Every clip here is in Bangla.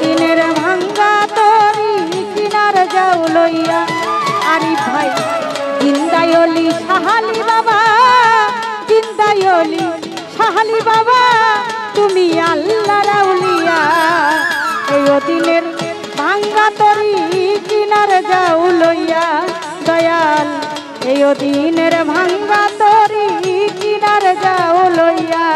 দিনের ভাঙ্গা তরি কিনার যাও লইয়া। আরি ভাই, জিন্দায়লি সাহালি বাবা, জিন্দায়লি সাহালি বাবা, তুমি আল্লাহ রাউলিয়া। এই দিনের ভাঙ্গা তরি কিনার যাও লইয়া। দয়াল, এই দিনের ভাঙ্গা তরি কিনার যাও লইয়া।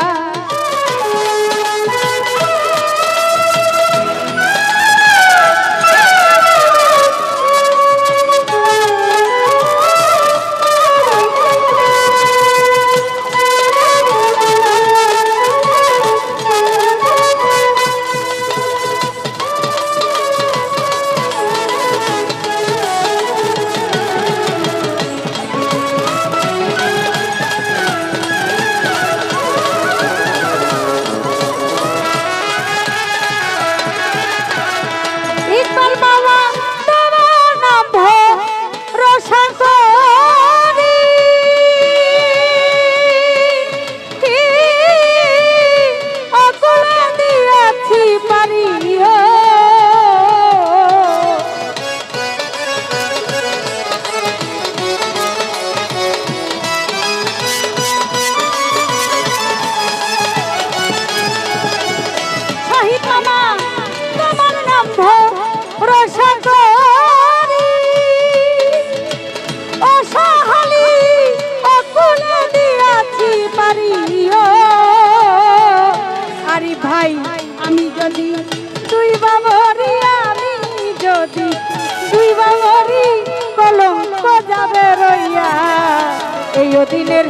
এই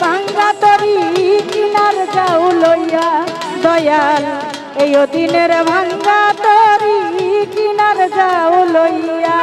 পাঙ্গা তরি কিনার যাও লইয়া দয়াল এই দিনের ভাঙ্গা তরি কিনার যাও লইয়া।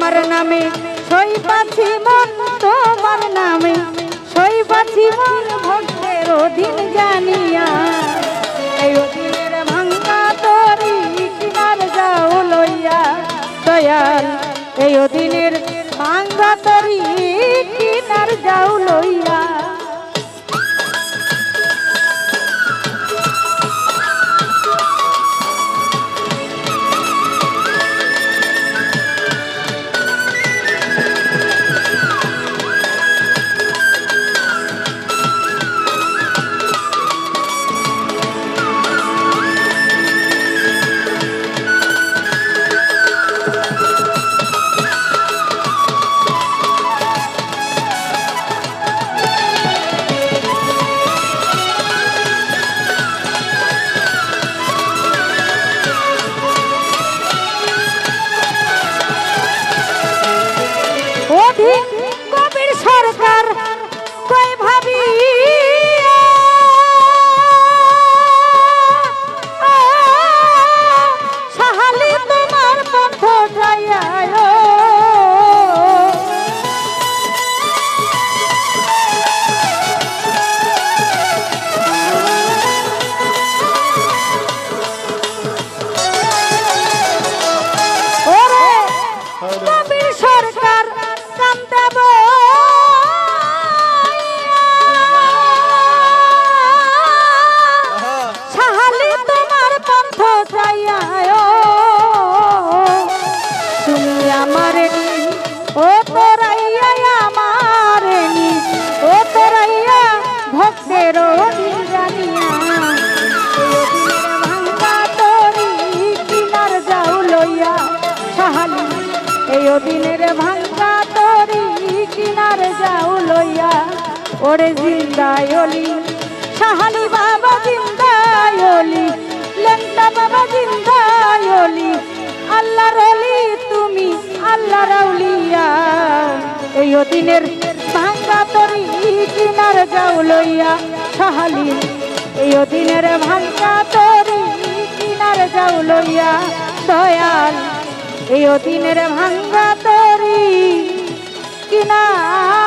তোমার নামে, সই পাছি মন তোমার নামে, সই পাছি মন ভক্তের অধীন জানিয়া। এই অধীনের ভাঙ্গা তরি কিনার যাও লইয়া। দয়াল, এই অধীনের ভাঙ্গা তরি কিনার যাও লইয়া। ওরে জিন্দায়লি, শাহালি বাবা জিন্দায়লি, লেংটা বাবা জিন্দায়লি আল্লাহ রলি তুমি আল্লাহ রাউলিয়া এই দিনের ভাঙ্গা তরি কিনার যাও লইয়া, শাহালি, এই দিনের ভাঙ্গা তরি কিনার যাও লইয়া, দয়াল, এই দিনের ভাঙ্গা তরি কিনার